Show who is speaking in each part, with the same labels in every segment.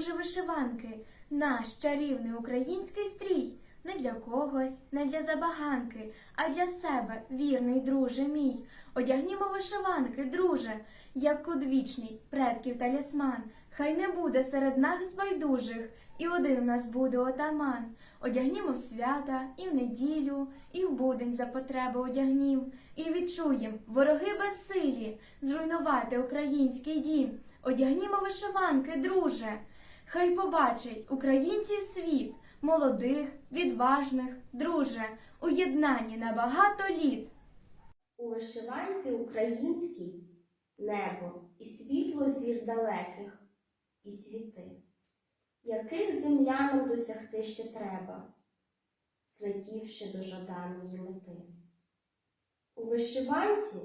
Speaker 1: каже вишиванки, наш чарівний український стрій. Не для когось, не для забаганки, а для себе, вірний друже мій. Одягнімо вишиванки, друже, як одвічний предків талісман. Хай не буде серед нас байдужих, і один у нас буде отаман. Одягнімо в свята, і в неділю, і в будень за потреби одягнім, і відчуєм вороги безсилі, зруйнувати український дім. Одягнімо вишиванки, друже. Хай побачить українців світ, молодих, відважних, друже, у єднанні на багато літ.
Speaker 2: У вишиванці українській небо і світло зір далеких, і світи, яких землянам досягти ще треба, злетівши до жаданої мети. У вишиванці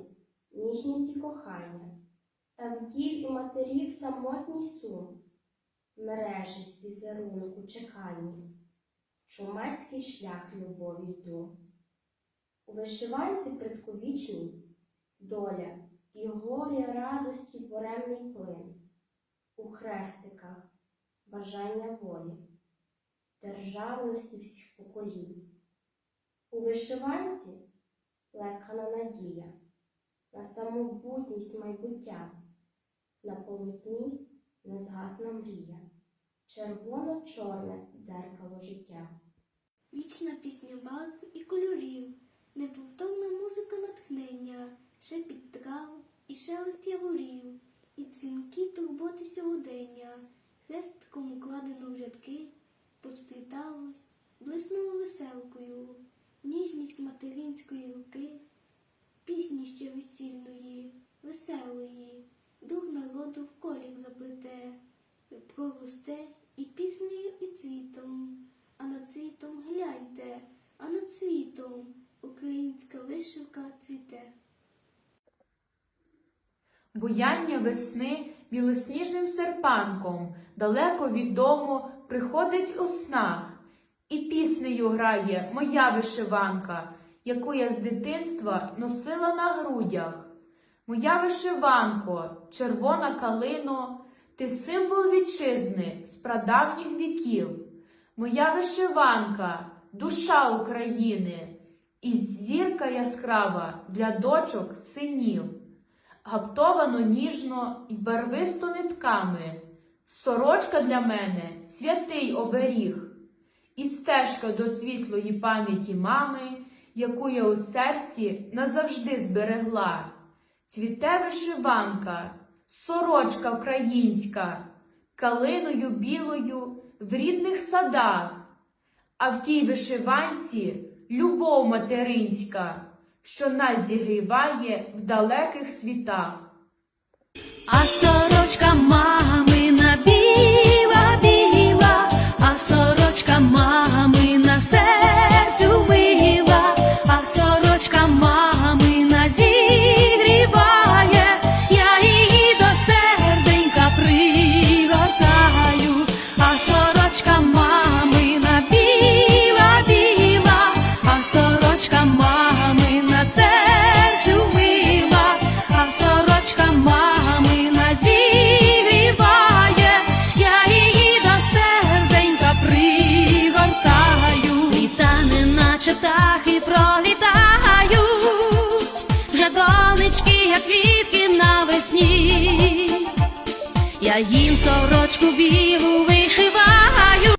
Speaker 2: ніжність і кохання, та вдів і матерів самотній сум, мережі з візерунку чекання, чумацький шлях любові йду. У вишиванці предковічній доля і горя радості буремний плин, у хрестиках бажання волі, державності всіх поколінь. У вишиванці плекана надія на самобутність майбуття, на полотні незгасна мрія, червоно-чорне дзеркало життя.
Speaker 3: Вічна пісня барв і кольорів, неповторна музика натхнення, шепіт трав і шелест яворів, і дзвінки турботи сьогодення, хрестком укладено в рядки, поспліталось, блиснуло веселкою, ніжність материнської руки, пісні ще весільної, проросте і піснею, і цвітом. А над цвітом гляньте, а над цвітом українська вишивка цвіте.
Speaker 4: Буяння весни білосніжним серпанком далеко від дому приходить у снах, і піснею грає моя вишиванка, яку я з дитинства носила на грудях. Моя вишиванко, червона калино, ти символ вітчизни з прадавніх віків. Моя вишиванка, душа України, і зірка яскрава для дочок синів гаптовано ніжно й барвисто нитками. Сорочка для мене святий оберіг, і стежка до світлої пам'яті мами, яку я у серці назавжди зберегла. Цвіте вишиванка, сорочка українська, калиною білою в рідних садах, а в тій вишиванці любов материнська що нас зігріває в далеких світах.
Speaker 5: А сорочка мамина квітки навесні. Я їм сорочку білу вишиваю.